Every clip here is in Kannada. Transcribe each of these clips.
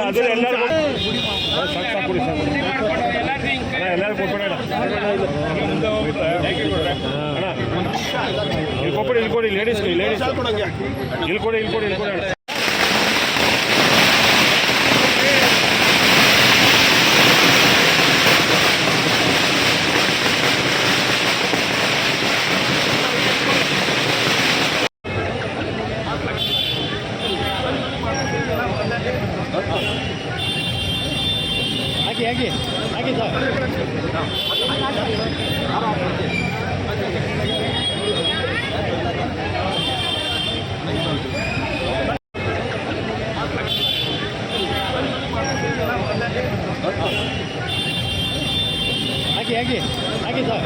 ಅದು ಎಲ್ಲರೂ ಕೊಡಿ ಸರ್ ಎಲ್ಲರೂ ಕೊಟ್ಬಿಡೋಣ ಇಲ್ಲಿ ಕೊಟ್ಬಿಡಿ ಇಲ್ಲಿ ಕೊಡಿ ಲೇಡೀಸ್ ಲೇಡೀಸ್ ಇಲ್ಲಿ ಕೊಡಿ ಇಲ್ಲಿ ಕೊಡಿ ಇಲ್ಲಿ ಕೊಡಿ ಹಾಗೆ ಆಗಿ ಆಗಿ ಸರ್. ಆಗಿ ಆಗಿ ಆಗಿ ಸರ್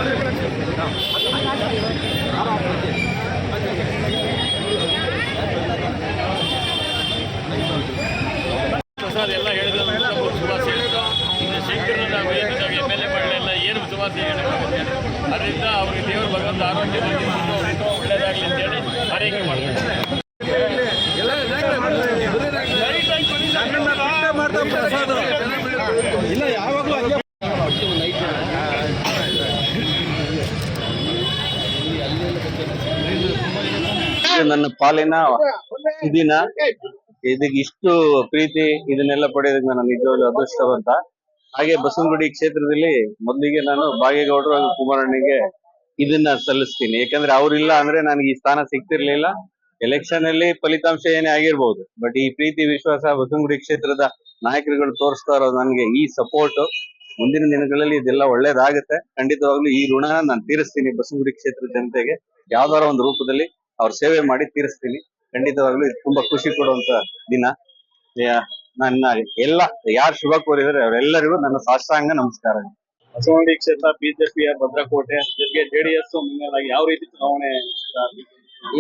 ಪ್ರಸಾದ್ ಎಲ್ಲ ಹೇಳಿದ್ರು ಶುಭಾಶಯ ಇನ್ನು ಶಂಕರನ ನಾವು ಏನಿದ್ದಾವೆ ಎಂ ಎಲ್ ಎ ಮಾಡಲೆಲ್ಲ ಏನು ಶುಭಾಶಯ ಹೇಳೋಕ್ಕಾಗುತ್ತೆ ಅದರಿಂದ ಅವ್ರಿಗೆ ನನ್ನ ಪಾಲಿನ ದಿನ. ಇದಕ್ಕೆ ಇಷ್ಟು ಪ್ರೀತಿ ಇದನ್ನೆಲ್ಲ ಪಡೆಯೋದಕ್ಕೆ ನಾನು ನಿಜವಾಗ್ಲೂ ಅದೃಷ್ಟವಂತ. ಹಾಗೆ ಬಸವನಗುಡಿ ಕ್ಷೇತ್ರದಲ್ಲಿ ಮೊದಲಿಗೆ ನಾನು ಬಾಗೇಗೌಡರು ಹಾಗೂ ಕುಮಾರಣ್ಣಗೆ ಇದನ್ನ ಸಲ್ಲಿಸ್ತೀನಿ. ಯಾಕಂದ್ರೆ ಅವ್ರಿಲ್ಲ ಅಂದ್ರೆ ನನಗೆ ಈ ಸ್ಥಾನ ಸಿಗ್ತಿರ್ಲಿಲ್ಲ. ಎಲೆಕ್ಷನ್ ಅಲ್ಲಿ ಫಲಿತಾಂಶ ಏನೇ ಆಗಿರ್ಬೋದು. ಬಟ್ ಈ ಪ್ರೀತಿ, ವಿಶ್ವಾಸ ಬಸವನಗುಡಿ ಕ್ಷೇತ್ರದ ನಾಯಕರುಗಳು ತೋರಿಸ್ತಾ ಇರೋದು ನನಗೆ ಈ ಸಪೋರ್ಟ್ ಮುಂದಿನ ದಿನಗಳಲ್ಲಿ ಇದೆಲ್ಲ ಒಳ್ಳೇದಾಗುತ್ತೆ. ಖಂಡಿತವಾಗ್ಲೂ ಈ ಋಣ ನಾನು ತೀರಿಸ್ತೀನಿ ಬಸವನಗುಡಿ ಕ್ಷೇತ್ರದ ಜನತೆಗೆ. ಯಾವ್ದಾರ ಒಂದು ರೂಪದಲ್ಲಿ ಅವ್ರ ಸೇವೆ ಮಾಡಿ ತೀರಿಸ್ತೀನಿ. ಖಂಡಿತವಾಗ್ಲೂ ಇದು ತುಂಬಾ ಖುಷಿ ಕೊಡುವಂತ ದಿನ. ನನ್ನ ಎಲ್ಲ, ಯಾರು ಶುಭ ಕೋರಿದರೆ ಅವರೆಲ್ಲರಿಗೂ ನನ್ನ ಸಾಷ್ಟಾಂಗ ನಮಸ್ಕಾರ ಬಸವನಗುಡಿ ಕ್ಷೇತ್ರ ಬಿಜೆಪಿಯ ಭದ್ರಕೋಟೆ ಜೊತೆಗೆ ಜೆಡಿಎಸ್ ಯಾವ ರೀತಿ ಚುನಾವಣೆ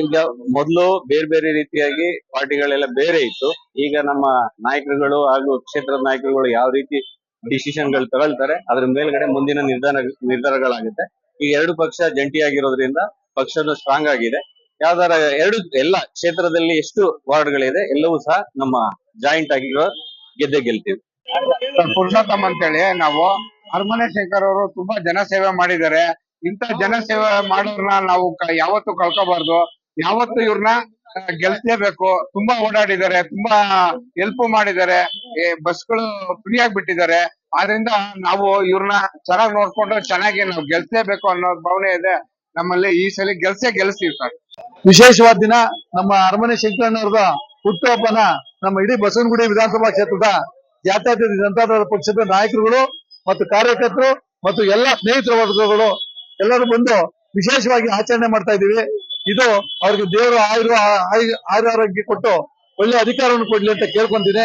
ಈಗ ಮೊದಲು ಬೇರೆ ಬೇರೆ ರೀತಿಯಾಗಿ ಪಾರ್ಟಿಗಳೆಲ್ಲ ಬೇರೆ ಇತ್ತು. ಈಗ ನಮ್ಮ ನಾಯಕರುಗಳು ಹಾಗೂ ಕ್ಷೇತ್ರದ ನಾಯಕರುಗಳು ಯಾವ ರೀತಿ ಡಿಸಿಷನ್ಗಳು ತಗೊಳ್ತಾರೆ ಅದ್ರ ಮೇಲ್ಗಡೆ ಮುಂದಿನ ನಿರ್ಧಾರ ನಿರ್ಧಾರಗಳಾಗುತ್ತೆ. ಈ ಎರಡು ಪಕ್ಷ ಜಂಟಿಯಾಗಿರೋದ್ರಿಂದ ಪಕ್ಷದ ಸ್ಟ್ರಾಂಗ್ ಆಗಿದೆ. ಯಾವ್ದಾರ ಎರಡು ಎಲ್ಲ ಕ್ಷೇತ್ರದಲ್ಲಿ ಎಷ್ಟು ವಾರ್ಡ್ಗಳಿದೆ ಎಲ್ಲವೂ ಸಹ ನಮ್ಮ ಜಾಯಿಂಟ್ ಆಗಿರೋ ಗೆದ್ದೆ ಗೆಲ್ತೀವಿ. ಪುರುಷೋತ್ತಮ್ ಅಂತೇಳಿ ನಾವು ಅರಮನೆ ಶಂಕರ್ ಅವರು ತುಂಬಾ ಜನ ಸೇವೆ ಮಾಡಿದ್ದಾರೆ. ಇಂತ ಜನ ಸೇವೆ ಮಾಡೋರ್ನ ನಾವು ಯಾವತ್ತು ಕಳ್ಕೋಬಾರ್ದು. ಯಾವತ್ತು ಇವ್ರನ್ನ ಗೆಲ್ಸ್ಲೇಬೇಕು. ತುಂಬಾ ಓಡಾಡಿದ್ದಾರೆ. ತುಂಬಾ ಹೆಲ್ಪ್ ಮಾಡಿದ್ದಾರೆ. ಈ ಬಸ್ಗಳು ಫ್ರೀ ಬಿಟ್ಟಿದ್ದಾರೆ ಆದ್ರಿಂದ ನಾವು ಇವ್ರನ್ನ ಚೆನ್ನಾಗಿ ನೋಡ್ಕೊಂಡು ಚೆನ್ನಾಗಿ ನಾವು ಗೆಲ್ಸ್ಲೇಬೇಕು ಅನ್ನೋ ಭಾವನೆ ಇದೆ. ನಮ್ಮಲ್ಲಿ ಈ ಸಲ ಗೆಲ್ಸೇ ಗೆಲ್ಸ್ತೀವಿ ಸರ್. ವಿಶೇಷವಾದ ದಿನ ನಮ್ಮ ಅರಮನೆ ಶಂಕರಣ್ಣವ್ರದ ಹುಟ್ಟುಹಬ್ಬನ ನಮ್ಮ ಇಡೀ ಬಸವನಗುಡಿ ವಿಧಾನಸಭಾ ಕ್ಷೇತ್ರದ ಜಾತ್ಯತೀತ ಜನತಾದಳ ಪಕ್ಷದ ನಾಯಕರುಗಳು ಮತ್ತು ಕಾರ್ಯಕರ್ತರು ಮತ್ತು ಎಲ್ಲ ಸ್ನೇಹಿತರ ವರ್ಗಗಳು ಎಲ್ಲರೂ ಬಂದು ವಿಶೇಷವಾಗಿ ಆಚರಣೆ ಮಾಡ್ತಾ ಇದ್ದೀವಿ. ಇದು ಅವ್ರಿಗೆ ದೇವರು ಆಯುರ ಆರೋಗ್ಯ ಕೊಟ್ಟು ಒಳ್ಳೆ ಅಧಿಕಾರವನ್ನು ಕೊಡ್ಲಿ ಅಂತ ಕೇಳ್ಕೊಂತೀನಿ.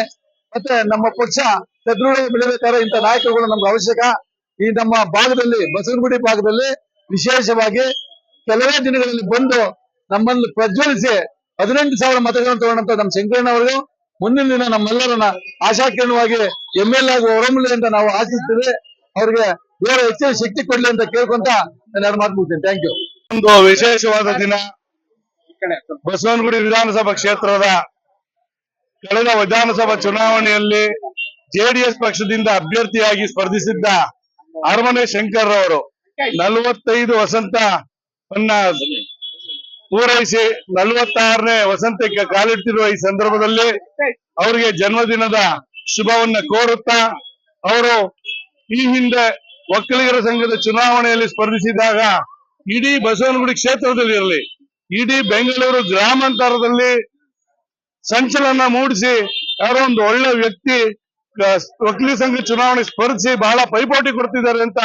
ಮತ್ತೆ ನಮ್ಮ ಪಕ್ಷ ಸದೃಢ ಬೆಳಿಬೇಕಾದ್ರೆ ಇಂಥ ನಾಯಕರುಗಳು ನಮ್ಗೆ ಅವಶ್ಯಕ. ಈ ನಮ್ಮ ಭಾಗದಲ್ಲಿ, ಬಸವನಗುಡಿ ಭಾಗದಲ್ಲಿ ವಿಶೇಷವಾಗಿ ಕೆಲವೇ ದಿನಗಳಲ್ಲಿ ಬಂದು ನಮ್ಮನ್ನು ಪ್ರಜ್ವಲಿಸಿ ಹದಿನೆಂಟು ಸಾವಿರ ಮತಗಳನ್ನು ತಗೊಂಡಂತ ನಮ್ಮ ಶಂಕರಣ್ಣ ಅವರಿಗೂ ಮುಂದಿನ ದಿನ ನಮ್ಮೆಲ್ಲರನ್ನ ಆಶಾಕಿರಣವಾಗಿ ಎಂ ಎಲ್ ಆಗಿ ಹೊರಮುಳ್ಳಿ ಅಂತ ನಾವು ಆಶಿಸ್ತೇವೆ. ಅವ್ರಿಗೆ ಬೇರೆ ಹೆಚ್ಚಿನ ಶಕ್ತಿ ಕೊಡ್ಲಿ ಅಂತ ಕೇಳ್ಕೊಂತ ನಾನು ಎರಡು ಮಾತು ಮುಗ್ತೀನಿ ಥ್ಯಾಂಕ್ ಯು ಒಂದು ವಿಶೇಷವಾದ ದಿನ. ಬಸವನಗುಡಿ ವಿಧಾನಸಭಾ ಕ್ಷೇತ್ರದ ಕಳೆದ ವಿಧಾನಸಭಾ ಚುನಾವಣೆಯಲ್ಲಿ ಜೆಡಿಎಸ್ ಪಕ್ಷದಿಂದ ಅಭ್ಯರ್ಥಿಯಾಗಿ ಸ್ಪರ್ಧಿಸಿದ್ದ ಅರಮನೆ ಶಂಕರ್ ಅವರು ನಲವತ್ತೈದು ವಸಂತವನ್ನ ಪೂರೈಸಿ ನಲವತ್ತಾರನೇ ವಸಂತಕ್ಕೆ ಕಾಲಿಡ್ತಿರುವ ಈ ಸಂದರ್ಭದಲ್ಲಿ ಅವರಿಗೆ ಜನ್ಮದಿನದ ಶುಭವನ್ನ ಕೋರುತ್ತಾ ಅವರು ಈ ಹಿಂದೆ ಒಕ್ಕಲಿಗರ ಸಂಘದ ಚುನಾವಣೆಯಲ್ಲಿ ಸ್ಪರ್ಧಿಸಿದಾಗ ಇಡೀ ಬಸವನಗುಡಿ ಕ್ಷೇತ್ರದಲ್ಲಿ ಇರಲಿ, ಇಡೀ ಬೆಂಗಳೂರು ಗ್ರಾಮಾಂತರದಲ್ಲಿ ಸಂಚಲನ ಮೂಡಿಸಿ ಯಾರೋ ಒಂದು ಒಳ್ಳೆ ವ್ಯಕ್ತಿ ವಕೀಲ ಸಂಘ ಚುನಾವಣೆ ಸ್ಪರ್ಧಿಸಿ ಬಹಳ ಪೈಪೋಟಿ ಕೊಡ್ತಿದ್ದಾರೆ ಅಂತ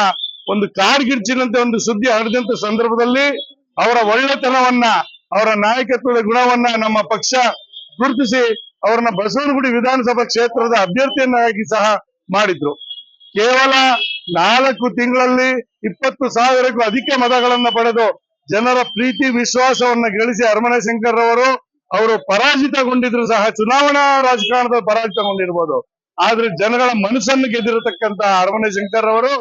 ಒಂದು ಕಾಡ್ಗಿರ್ಚಿನಂತೆ ಒಂದು ಸುದ್ದಿ ಹರಡಿದಂತ ಸಂದರ್ಭದಲ್ಲಿ ಅವರ ಒಳ್ಳೆತನವನ್ನ, ಅವರ ನಾಯಕತ್ವದ ಗುಣವನ್ನ ನಮ್ಮ ಪಕ್ಷ ಗುರುತಿಸಿ ಅವರನ್ನ ಬಸವನಗುಡಿ ವಿಧಾನಸಭಾ ಕ್ಷೇತ್ರದ ಅಭ್ಯರ್ಥಿಯನ್ನಾಗಿ ಸಹ ಮಾಡಿದ್ರು. ಕೇವಲ ನಾಲ್ಕು ತಿಂಗಳಲ್ಲಿ ಇಪ್ಪತ್ತು ಸಾವಿರಕ್ಕೂ ಅಧಿಕ ಮತಗಳನ್ನ ಪಡೆದು ಜನರ ಪ್ರೀತಿ, ವಿಶ್ವಾಸವನ್ನ ಗಳಿಸಿ ಅರಮನೆ ಶಂಕರ್ ಅವರು ಅವರು ಪರಾಜಿತಗೊಂಡಿದ್ರು ಸಹ. ಚುನಾವಣಾ ರಾಜಕಾರಣದ ಪರಾಜಿತಗೊಂಡಿರ್ಬೋದು. ಆದ್ರೆ ಜನಗಳ ಮನಸ್ಸನ್ನು ಗೆದ್ದಿರತಕ್ಕಂತಹ ಅರಮನೆ ಶಂಕರ್ ಅವರು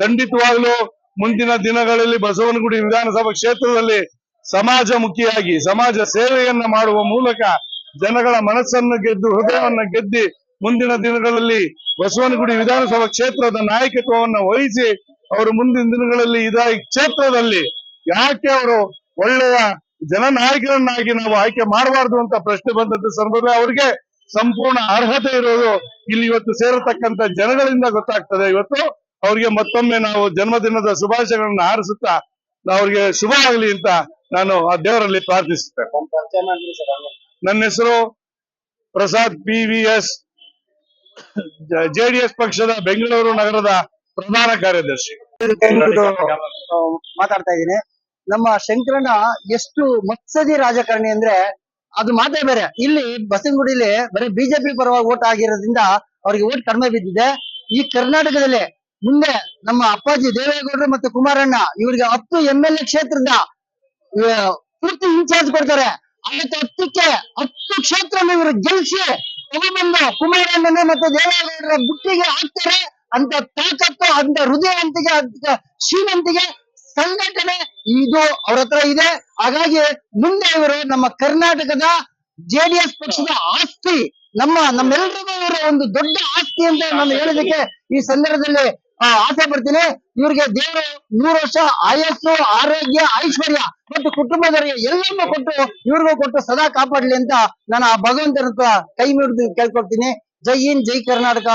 ಖಂಡಿತವಾಗ್ಲೂ ಮುಂದಿನ ದಿನಗಳಲ್ಲಿ ಬಸವನಗುಡಿ ವಿಧಾನಸಭಾ ಕ್ಷೇತ್ರದಲ್ಲಿ ಸಮಾಜಮುಖಿಯಾಗಿ ಸಮಾಜ ಸೇವೆಯನ್ನ ಮಾಡುವ ಮೂಲಕ ಜನಗಳ ಮನಸ್ಸನ್ನು ಗೆದ್ದು, ಹೃದಯವನ್ನ ಗೆದ್ದಿ ಮುಂದಿನ ದಿನಗಳಲ್ಲಿ ಬಸವನಗುಡಿ ವಿಧಾನಸಭಾ ಕ್ಷೇತ್ರದ ನಾಯಕತ್ವವನ್ನು ವಹಿಸಿ ಅವರು ಮುಂದಿನ ದಿನಗಳಲ್ಲಿ ಇದಾಗಿ ಕ್ಷೇತ್ರದಲ್ಲಿ ಯಾಕೆ ಅವರು ಒಳ್ಳೆಯ ಜನನಾಯಕರನ್ನಾಗಿ ನಾವು ಆಯ್ಕೆ ಮಾಡಬಾರ್ದು ಅಂತ ಪ್ರಶ್ನೆ ಬಂದಂತ ಸಂದರ್ಭ ಅವರಿಗೆ ಸಂಪೂರ್ಣ ಅರ್ಹತೆ ಇರೋದು ಇಲ್ಲಿ ಇವತ್ತು ಸೇರತಕ್ಕಂತ ಜನಗಳಿಂದ ಗೊತ್ತಾಗ್ತದೆ. ಇವತ್ತು ಅವರಿಗೆ ಮತ್ತೊಮ್ಮೆ ನಾವು ಜನ್ಮದಿನದ ಶುಭಾಶಯಗಳನ್ನ ಹಾರಿಸುತ್ತಾ ಅವ್ರಿಗೆ ಆಗಲಿ ಅಂತ ನಾನು ಆ ದೇವರಲ್ಲಿ ಪ್ರಾರ್ಥಿಸುತ್ತೇನೆ. ನನ್ನ ಹೆಸರು Prasad P V S JDS ಪಕ್ಷದ ಬೆಂಗಳೂರು ನಗರದ ಪ್ರಧಾನ ಕಾರ್ಯದರ್ಶಿ. ಮಾತಾಡ್ತಾ ಇದ್ದೀನಿ. ನಮ್ಮ ಶಂಕರಣ್ಣ ಎಷ್ಟು ಮತ್ಸದಿ ರಾಜಕಾರಣಿ ಅಂದ್ರೆ ಅದು ಮಾತೇ ಬೇರೆ. ಇಲ್ಲಿ ಬಸವನಗುಡಿಲಿ ಬರೀ ಬಿಜೆಪಿ ಪರವಾಗಿ ಓಟ್ ಆಗಿರೋದ್ರಿಂದ ಅವ್ರಿಗೆ ಓಟ್ ಕಡಿಮೆ ಬಿದ್ದಿದೆ. ಈ ಕರ್ನಾಟಕದಲ್ಲಿ ಮುಂದೆ ನಮ್ಮ ಅಪ್ಪಾಜಿ ದೇವೇಗೌಡರು ಮತ್ತೆ ಕುಮಾರಣ್ಣ ಇವರಿಗೆ ಹತ್ತು ಎಂ ಎಲ್ ಎ ಕ್ಷೇತ್ರದ ಪೂರ್ತಿ ಇನ್ಚಾರ್ಜ್ ಕೊಡ್ತಾರೆ. ಅದಕ್ಕೆ ಹತ್ತಕ್ಕೆ ಹತ್ತು ಕ್ಷೇತ್ರ ಇವರು ಗೆಲ್ಸಿ ತಗೊಂಡ್ಬಂದು ಕುಮಾರಣ್ಣನ ಮತ್ತೆ ದೇವೇಗೌಡರ ಬುಟ್ಟಿಗೆ ಹಾಕ್ತಾರೆ ಅಂತ ತಾಕತ್ತು, ಅಂತ ಹೃದಯವಂತಿಗೆ ಅಂತ ಶ್ರೀಮಂತಿಗೆ ಸಂಘಟನೆ ಇದು ಅವ್ರ ಹತ್ರ ಇದೆ. ಹಾಗಾಗಿ ಮುಂದೆ ಇವರು ನಮ್ಮ ಕರ್ನಾಟಕದ ಜೆಡಿಎಸ್ ಪಕ್ಷದ ಆಸ್ತಿ, ನಮ್ಮ ನಮ್ಮೆಲ್ಲರಿಗೂ ಇವರು ಒಂದು ದೊಡ್ಡ ಆಸ್ತಿ ಅಂತ ನಾನು ಹೇಳೋದಕ್ಕೆ ಈ ಸಂದರ್ಭದಲ್ಲಿ ಆಸೆ ಪಡ್ತೀನಿ ಇವ್ರಿಗೆ ದೇವರು ನೂರು ವರ್ಷ ಆಯಸ್ಸು, ಆರೋಗ್ಯ, ಐಶ್ವರ್ಯ ಮತ್ತು ಕುಟುಂಬದವರಿಗೆ ಎಲ್ಲವನ್ನೂ ಕೊಟ್ಟು ಇವ್ರಿಗೂ ಕೊಟ್ಟು ಸದಾ ಕಾಪಾಡ್ಲಿ ಅಂತ ನಾನು ಆ ಭಗವಂತನ ಕೈ ಮುಗಿದು ಕೇಳ್ಕೊಳ್ತೀನಿ. ಜೈ ಹಿಂದ್, ಜೈ ಕರ್ನಾಟಕ.